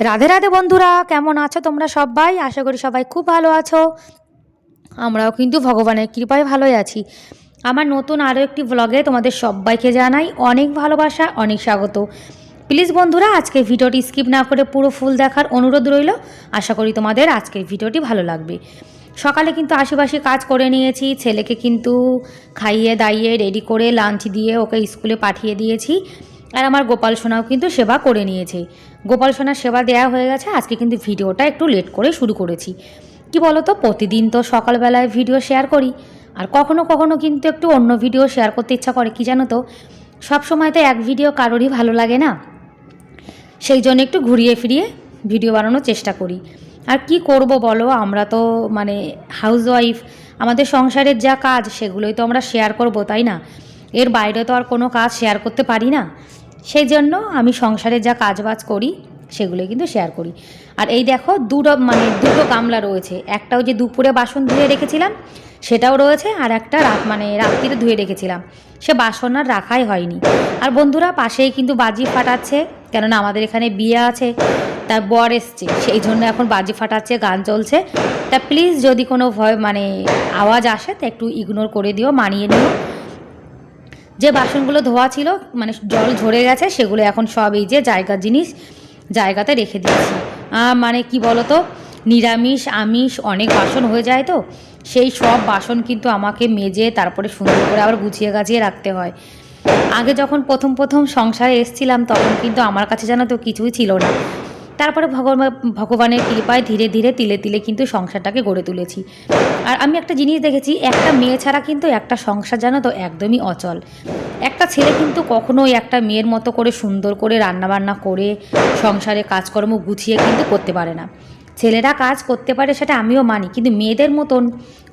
রাধে রাধে বন্ধুরা, কেমন আছো তোমরা সবাই? আশা করি সবাই খুব ভালো আছো। আমরাও কিন্তু ভগবানের কৃপায় ভালোই আছি। আমার নতুন আরও একটি ব্লগে তোমাদের সবাইকে জানাই অনেক ভালোবাসা, অনেক স্বাগত। প্লিজ বন্ধুরা আজকে ভিডিওটি স্কিপ না করে পুরো ফুল দেখার অনুরোধ রইল। আশা করি তোমাদের আজকের ভিডিওটি ভালো লাগবে। সকালে কিন্তু আশেপাশে কাজ করে নিয়েছি, ছেলেকে কিন্তু খাইয়ে দাইয়ে রেডি করে লাঞ্চ দিয়ে ওকে স্কুলে পাঠিয়ে দিয়েছি। আর আমার গোপাল সোনাও কিন্তু সেবা করে নিয়েছে। গোপাল সোনার সেবা দেওয়া হয়ে গেছে, আজকে কিন্তু ভিডিওটা একটু লেট করে শুরু করেছি। কি বলো তো প্রতিদিন তো সকালবেলায় ভিডিও শেয়ার করি, আর কখনো কখনো কিন্তু একটু অন্য ভিডিও শেয়ার করতে ইচ্ছা করে, কি জানো তো? সব সময় তো এক ভিডিও কারোরই ভালো লাগে না। সেই জন্য একটু ঘুরিয়ে ফিরিয়ে ভিডিও বানানোর চেষ্টা করি। আর কি করব বলো, আমরা তো মানে হাউসওয়াইফ আমাদের সংসারের যা কাজ, সেগুলোই তো আমরা শেয়ার করব, তাই না? এর বাইরে তো আর কোনো কাজ শেয়ার করতে পারি না। সেই জন্য আমি সংসারে যা কাজবাজ করি, সেগুলো কিন্তু শেয়ার করি। আর এই দেখো দুটো মানে দুটো গামলা রয়েছে। একটাও যে দুপুরে বাসন ধুয়ে রেখেছিলাম, সেটাও রয়েছে, আর একটা রাত মানে রাত্রিরে ধুয়ে রেখেছিলাম। সে বাসন আর রাখাই হয়নি। আর বন্ধুরা, পাশেই কিন্তু বাজি ফাটাচ্ছে, কেননা আমাদের এখানে বিয়ে আছে, তার বর এসছে, সেই জন্য এখন বাজি ফাটাচ্ছে, গান চলছে। তা প্লিজ যদি কোনো ভয় মানে আওয়াজ আসে, তা একটু ইগনোর করে দিও, মানিয়ে নিও। যে বাসনগুলো ধোয়া ছিল মানে জল ঝরে গেছে, সেগুলো এখন সব এই যে জায়গার জিনিস জায়গাতে রেখে দিয়েছি। মানে কি বলতো, নিরামিষ, আমিষ অনেক বাসন হয়ে যায় তো, সেই সব বাসন কিন্তু আমাকে মেজে তারপরে সুন্দর করে আবার গুছিয়ে গাছিয়ে রাখতে হয়। আগে যখন প্রথম প্রথম সংসারে এসছিলাম, তখন কিন্তু আমার কাছে জানো তো কিছুই ছিল না। তারপরে ভগবান ভগবানের কৃপায় ধীরে ধীরে, তিলে তিলে কিন্তু সংসারটাকে গড়ে তুলেছি। আর আমি একটা জিনিস দেখেছি, একটা মেয়ে ছাড়া কিন্তু একটা সংসার জানো তো একদমই অচল। একটা ছেলে কিন্তু কখনোই একটা মেয়ের মতো করে সুন্দর করে রান্নাবান্না করে সংসারে কাজকর্ম গুছিয়ে কিন্তু করতে পারে না। ছেলেরা কাজ করতে পারে সেটা আমিও মানি, কিন্তু মেয়েদের মতন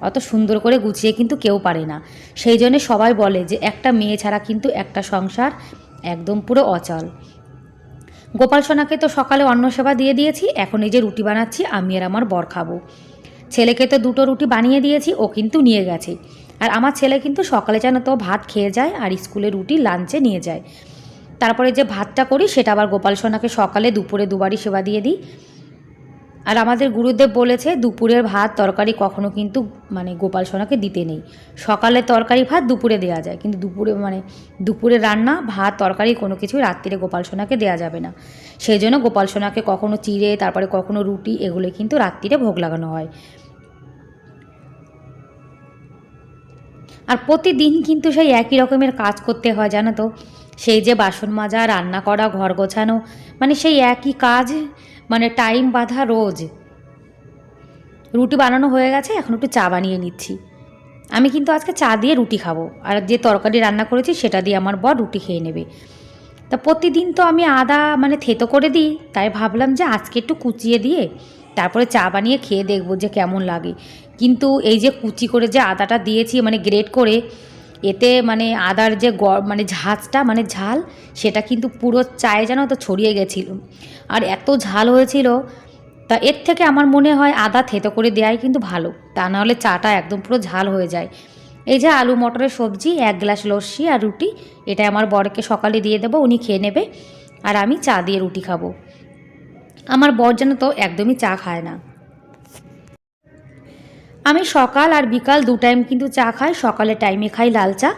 অত সুন্দর করে গুছিয়ে কিন্তু কেউ পারে না। সেই জন্য সবাই বলে যে একটা মেয়ে ছাড়া কিন্তু একটা সংসার একদম পুরো অচল। গোপাল সোনাকে তো সকালে অন্ন সেবা দিয়ে দিয়েছি, এখন এই যে রুটি বানাচ্ছি, আমি আর আমার বর খাব। ছেলেকে তো দুটো রুটি বানিয়ে দিয়েছি, ও কিন্তু নিয়ে গেছে। আর আমার ছেলে কিন্তু সকালে যেন তো ভাত খেয়ে যায় আর স্কুলে রুটি, লাঞ্চে নিয়ে যায়। তারপরে যে ভাতটা করি, সেটা আবার গোপাল সোনাকে সকালে দুপুরে দুবারই সেবা দিয়ে দিই। আর আমাদের গুরুদেব বলেছে, দুপুরের ভাত, তরকারি কখনো কিন্তু মানে গোপাল সোনাকে দিতে নেই। সকালে তরকারি, ভাত দুপুরে দেওয়া যায়। কিন্তু দুপুরে মানে দুপুরে রান্না, ভাত, তরকারি কোনো কিছুই রাত্রিরে গোপাল সোনাকে দেওয়া যাবে না। সেই জন্য গোপাল সোনাকে কখনো চিড়ে, তারপরে কখনো রুটি, এগুলো কিন্তু রাত্রিরে ভোগ লাগানো হয়। আর প্রতিদিন কিন্তু সেই একই রকমের কাজ করতে হয়, জানো তো? সেই যে বাসন মাজা, রান্না করা, ঘর গোছানো মানে সেই একই কাজ মানে টাইম বাঁধা রোজ। রুটি বানানো হয়ে গেছে, এখন একটু চা বানিয়ে নিচ্ছি। আমি কিন্তু আজকে চা দিয়ে রুটি খাব, আর যে তরকারি রান্না করেছি সেটা দিয়ে আমার বর রুটি খেয়ে নেবে। তা প্রতিদিন তো আমি আদা মানে থেতো করে দিই, তাই ভাবলাম যে আজকে একটু কুচিয়ে দিয়ে তারপরে চা বানিয়ে খেয়ে দেখব যে কেমন লাগে। কিন্তু এই যে কুচি করে যে আদাটা দিয়েছি মানে গ্রেট করে এতে মানে আদার যে গ মানে ঝাঁজটা মানে ঝাল, সেটা কিন্তু পুরো চায়ে যেন তো ছড়িয়ে গেছিল। আর এত ঝাল হয়েছিল, তা এর থেকে আমার মনে হয় আদা থেতো করে দেওয়াই কিন্তু ভালো। তা নাহলে চাটা একদম পুরো ঝাল হয়ে যায়। এই যে আলু মটরের সবজি, এক গ্লাস লস্যি আর রুটি, এটা আমার বরকে সকালে দিয়ে দেবো, উনি খেয়ে নেবে, আর আমি চা দিয়ে রুটি খাব। আমার বর যেন তো একদমই চা খায় না। আমি সকাল আর বিকাল দু টাইম কিন্তু চা খাই, সকালে টাইমে খাই লাল চা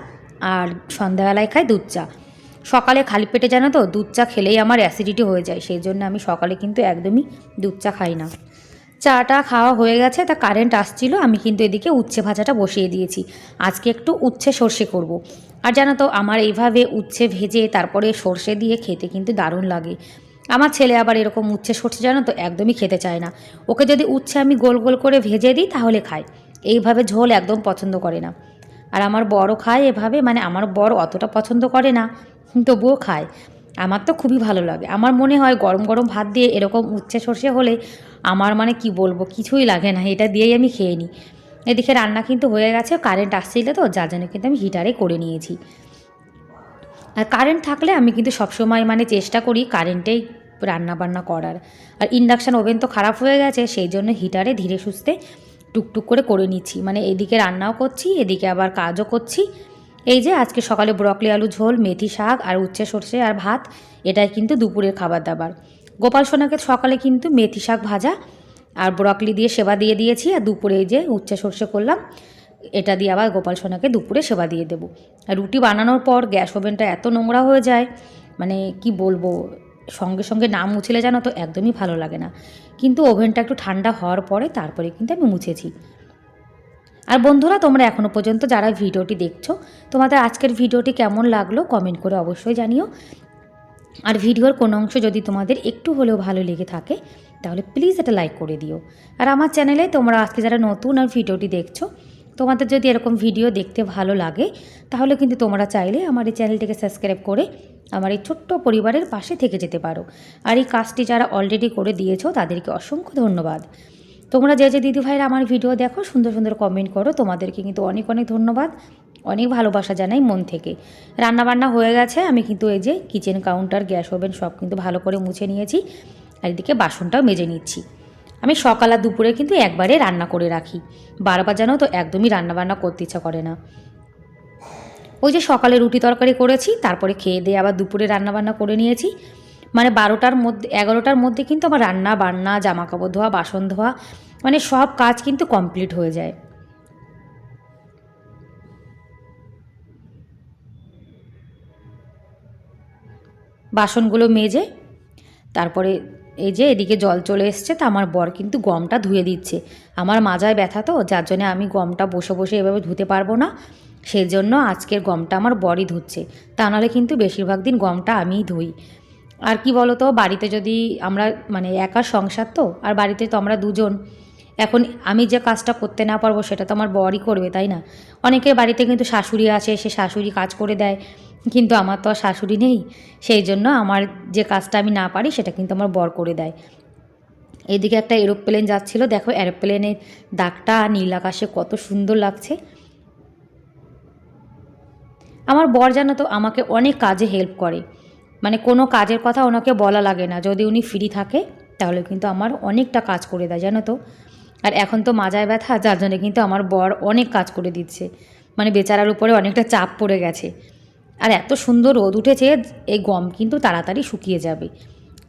আর সন্ধ্যাবেলায় খাই দুধ চা। সকালে খালি পেটে জানো তো, দুধ চা খেলেই আমার অ্যাসিডিটি হয়ে যায়, সেই জন্য আমি সকালে কিন্তু একদমই দুধ চা খাই না। চাটা খাওয়া হয়ে গেছে, তা কারেন্ট আসছিল, আমি কিন্তু এদিকে উচ্ছে ভাজাটা বসিয়ে দিয়েছি। আজকে একটু উচ্ছে সর্ষে করব। আর জানো তো, আমার এইভাবে উচ্ছে ভেজে তারপরে সর্ষে দিয়ে খেতে কিন্তু দারুণ লাগে। আমার ছেলে আবার এরকম উচ্ছে সর্ষে জানো তো, একদমই খেতে চায় না। ওকে যদি উচ্ছে আমি গোল গোল করে ভেজে দিই তাহলে খায়। এইভাবে ঝোল একদম পছন্দ করে না। আর আমার বড় খায় এভাবে মানে আমার বড় অতটা পছন্দ করে না, তবুও খায়। আমার তো খুবই ভালো লাগে। আমার মনে হয় গরম গরম ভাত দিয়ে এরকম উচ্ছে সর্ষে হলে আমার মানে কি বলব, কিছুই লাগে না। এটা দিয়েই আমি খেয়ে নিই। এদিকে রান্না কিন্তু হয়ে গেছে, কারেন্ট আসছিল তো, যার জন্য কিন্তু আমি হিটারে করে নিয়েছি। কারেন্ট থাকলে আমি কিন্তু সবসময় মানে চেষ্টা করি কারেন্টেই রান্না বান্না করার। আর ইন্ডাকশান ওভেন তো খারাপ হয়ে গেছে, সেই জন্য হিটারে ধীরে সুস্থে টুকটুক করে করে নিচ্ছি। মানে এদিকে রান্নাও করছি, এদিকে আবার কাজও করছি। এই যে আজকে সকালে ব্রকলি আলু, ঝোল, মেথি শাক আর উচ্ছে সর্ষে আর ভাত, এটাই কিন্তু দুপুরের খাবার দাবার। গোপাল সোনাকে সকালে কিন্তু মেথি শাক ভাজা আর ব্রকলি দিয়ে সেবা দিয়ে দিয়েছি আর দুপুরে এই যে উচ্চে সর্ষে করলাম। এটা দিয়ে আবার গোপাল সোনাকে দুপুরে সেবা দিয়ে দেবো। রুটি বানানোর পর গ্যাস ওভেনটা এত নোংরা হয়ে যায় মানে কি বলব, সঙ্গে সঙ্গে না মুছলে জানো তো একদমই ভালো লাগে না। কিন্তু ওভেনটা একটু ঠান্ডা হওয়ার পরে তারপরে কিন্তু আমি মুছেছি। আর বন্ধুরা, তোমরা এখনও পর্যন্ত যারা ভিডিওটি দেখছ, তোমাদের আজকের ভিডিওটি কেমন লাগল কমেন্ট করে অবশ্যই জানিও। আর ভিডিওর কোনো অংশ যদি তোমাদের একটু হলেও ভালো লেগে থাকে, তাহলে প্লিজ এটা লাইক করে দিও। আর আমার চ্যানেলে তোমরা আজকে যারা নতুন আর ভিডিওটি দেখছ তোমাদের যদি এরকম ভিডিও দেখতে ভালো লাগে, তাহলে কিন্তু তোমরা চাইলে আমার এই চ্যানেলটিকে সাবস্ক্রাইব করে আমার এই ছোট্ট পরিবারের পাশে থেকে যেতে পারো। আর এই কাজটি যারা অলরেডি করে দিয়েছ, তাদেরকে অসংখ্য ধন্যবাদ। তোমরা যে যে দিদিভাইরা আমার ভিডিও দেখো, সুন্দর সুন্দর কমেন্ট করো, তোমাদেরকে কিন্তু অনেক অনেক ধন্যবাদ, অনেক ভালোবাসা জানাই মন থেকে। রান্নাবান্না হয়ে গেছে, আমি কিন্তু এই যে কিচেন কাউন্টার গ্যাস ওভেন সব কিন্তু ভালো করে মুছে নিয়েছি, আর এদিকে বাসনটাও মেজে নিচ্ছি। আমি সকাল আর দুপুরে কিন্তু একবারে রান্না করে রাখি। বারবার জানো তো একদমই রান্নাবান্না করতে ইচ্ছা করে না। ওই যে সকালে রুটি তরকারি করেছি, তারপরে খেয়ে দিয়ে আবার দুপুরে রান্নাবান্না করে নিয়েছি। মানে বারোটার মধ্যে, এগারোটার মধ্যে কিন্তু আমার রান্না বান্না জামা কাপড় ধোয়া, বাসন ধোয়া মানে সব কাজ কিন্তু কমপ্লিট হয়ে যায়। বাসনগুলো মেজে, তারপরে এই যে এদিকে জল চলে এসছে, তা আমার বর কিন্তু গমটা ধুয়ে দিচ্ছে। আমার মাজায় ব্যথা তো, যার জন্য আমি গমটা বসে বসে এভাবে ধুতে পারব না। সেই জন্য আজকের গমটা আমার বরই ধুচ্ছে। তা নাহলে কিন্তু বেশিরভাগ দিন গমটা আমিই ধুই। আর কি বলো তো, বাড়িতে যদি আমরা মানে একা সংসার তো, আর বাড়িতে তো আমরা দুজন, এখন আমি যে কাজটা করতে না পারব, সেটা তো আমার বরই করবে, তাই না? অনেকের বাড়িতে কিন্তু শাশুড়ি আছে, সে শাশুড়ি কাজ করে দেয়। কিন্তু আমার তো শাশুড়ি নেই, সেই জন্য আমার যে কাজটা আমি না পারি সেটা কিন্তু আমার বর করে দেয়। এদিকে একটা এরোপ্লেন যাচ্ছিল, দেখো এরোপ্লেনের দাগটা নীল আকাশে কত সুন্দর লাগছে। আমার বর জানো তো আমাকে অনেক কাজে হেল্প করে মানে কোনো কাজের কথা ওনাকে বলা লাগে না, যদি উনি ফ্রি থাকে, তাহলে কিন্তু আমার অনেকটা কাজ করে দেয়, জানো তো। আর এখন তো মাজায় ব্যথা, যার জন্য কিন্তু আমার বর অনেক কাজ করে দিচ্ছে মানে বেচারার উপরে অনেকটা চাপ পড়ে গেছে। আর এত সুন্দর রোদ উঠেছে, এই গম কিন্তু তাড়াতাড়ি শুকিয়ে যাবে।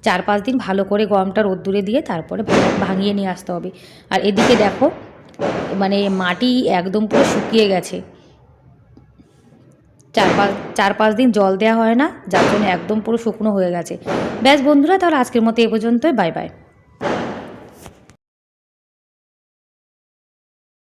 চার পাঁচ দিন ভালো করে গমটা রোদ্দুরে দিয়ে তারপরে ভাঙিয়ে নিয়ে আসতে হবে। আর এদিকে দেখো মানে মাটি একদম পুরো শুকিয়ে গেছে। চার পাঁচ চার পাঁচ দিন জল দেওয়া হয় না, যার জন্য একদম পুরো শুকনো হয়ে গেছে। ব্যাস বন্ধুরা, তাহলে আজকের মতো এ পর্যন্তই। Bye bye.